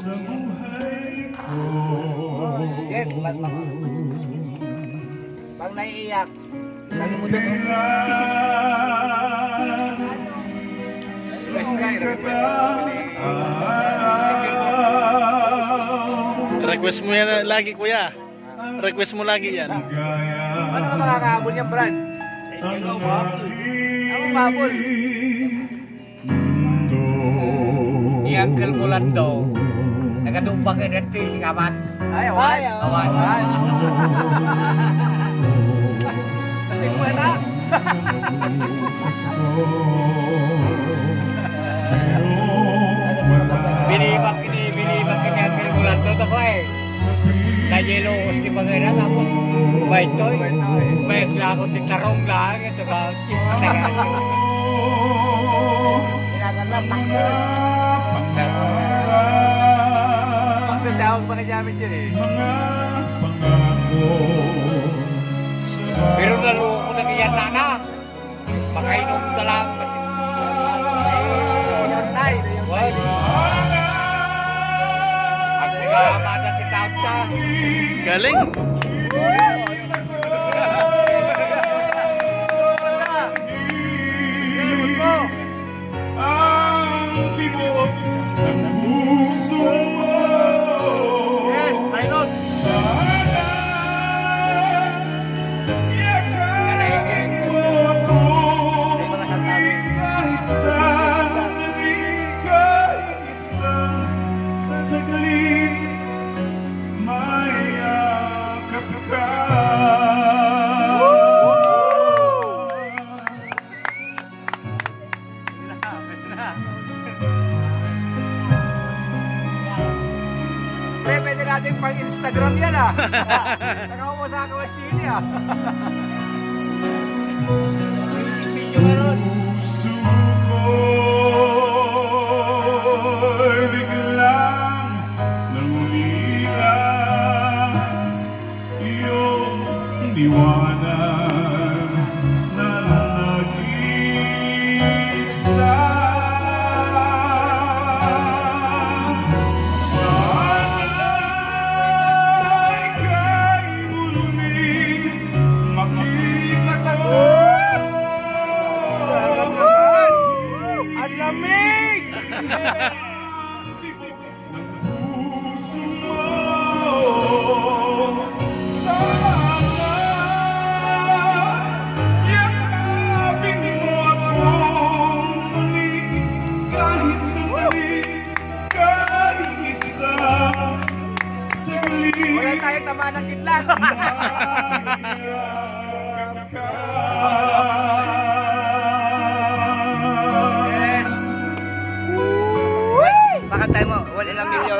Yes, pag, pag, pag naiiyak, lagi mo doon. Request mo yan lagi kuya. Request mo lagi yan. Ano ka makakahabol niya, Brad? Ano babol? Iangkel mo lang daw. Nagadumbang ka dito yung kaman. Ay, awan. Awan. Awan. Kasi mo na. Binibak kini, binibak kini mo lang daw. Tako eh. Najelo ko si pangalan ako. Baik to. Baik lang ako titarong lang. Ito ba? Kipatagan ko. Tawag pa kanyamit yun eh. Pero naloko na kaya na Makainom ka lang. Yun, Pre, pwede natin pang Instagram yan ah. Nakakuha sa chili ah. makita ko. Sarap naman. Ang lamig! Wala tayo tama ng ka. yes. Pakantay mo. Wala lang milyo.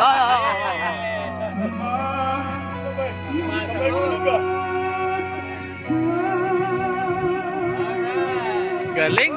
Galing.